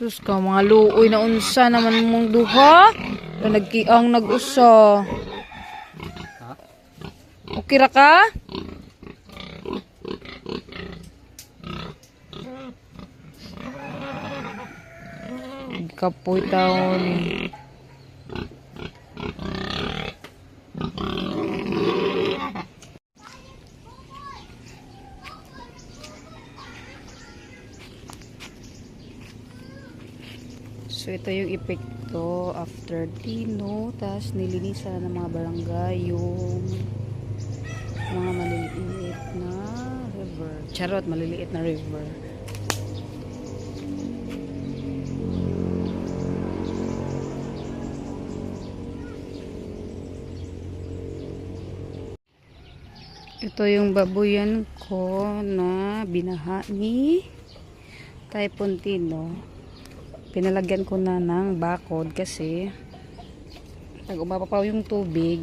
Sus ka, mga luoy na unsa naman mong duha. Na nagkiang nag-usa. Okay ra ka? Kapoy taon. So, ito yung epekto after Tino. Tapos, nilinisan ng mga barangay yung mga maliliit na river. Charot, maliliit na river. Ito yung babuyan ko na binaha ni Typhoon Tino pinalagyan ko na ng bakod kasi pag umapapaw yung tubig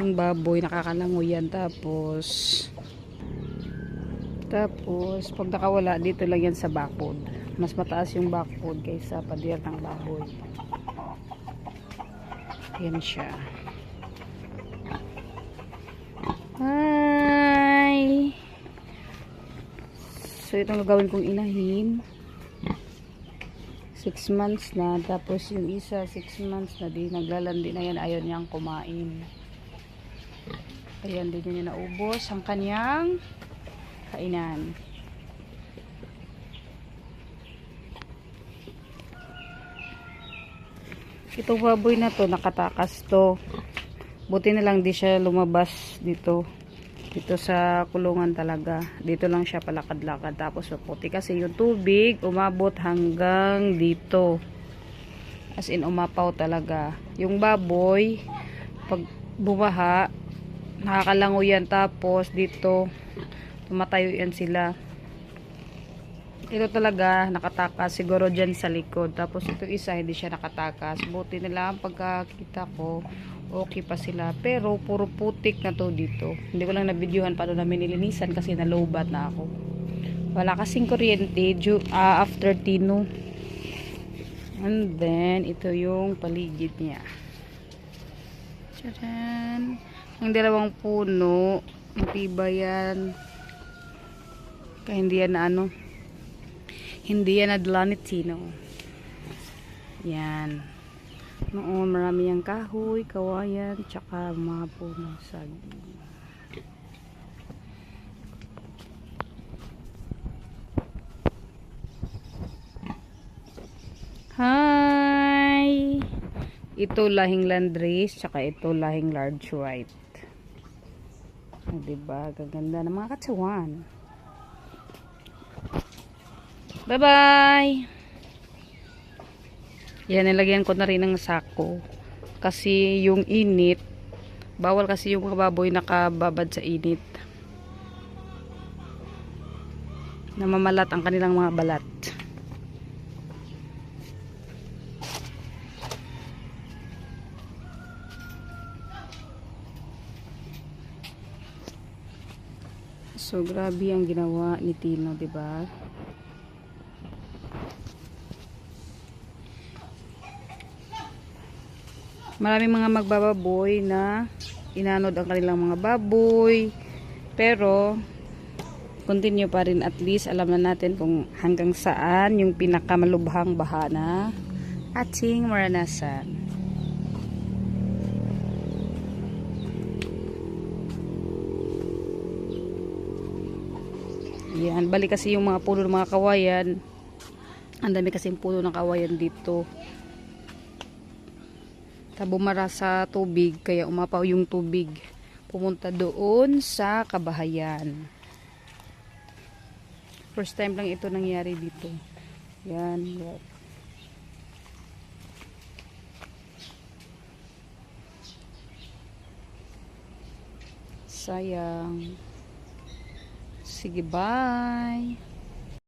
yung baboy nakakalangoy tapos tapos pag nakawala dito lang yan sa bakod. Mas mataas yung bakod kaysa pader ng baboy. Yan siya. Hi! So itong gagawin kong inahin 6 months na tapos yung isa 6 months na din naglalandi na yan ayaw niyang kumain. Ayan din niya naubos ang kanyang kainan. Itong baboy na to nakatakas to. Buti na lang di siya lumabas dito dito sa kulungan talaga. Dito lang siya palakad-lakad. Tapos maputi kasi yung tubig umabot hanggang dito. As in umapaw talaga. Yung baboy pag bumaha nakakalango yan. Tapos dito tumatayo yan sila. Ito talaga nakatakas siguro dyan sa likod. Tapos ito isa hindi siya nakatakas. Buti nila ang pagkakita ko okay pa sila. Pero puro putik na to dito. Hindi ko lang nabidyohan paano namin nilinisan kasi nalobat na ako. Wala kasing kuryente ah, after tino. And then ito yung paligid niya. Tcharan! ang dalawang puno matibay yan. Kaya hindi yan na ano hindi yan nadala ni Tino. Yan noon marami yung kahoy, kawayan, tsaka mga puno saging. Hi! Ito lahing landrace, tsaka ito lahing large white. Ah, diba? Gaganda ng mga katsawan. Bye-bye! Yan, nilagyan ko na rin ng sako. Kasi yung init, bawal kasi yung mga baboy nakababad sa init. Namamalat ang kanilang mga balat. So, grabe ang ginawa ni Tino, 'di ba? Maraming mga magbababoy na inanod ang kanilang mga baboy. Pero continue pa rin at least alam na natin kung hanggang saan yung pinakamalubhang baha na ating maranasan. Yan balik kasi yung mga puno ng mga kawayan. Ang dami kasi puno ng kawayan dito bumara sa tubig kaya umapaw yung tubig. Pumunta doon sa kabahayan. First time lang ito nangyari dito. Yan sayang. Sige bye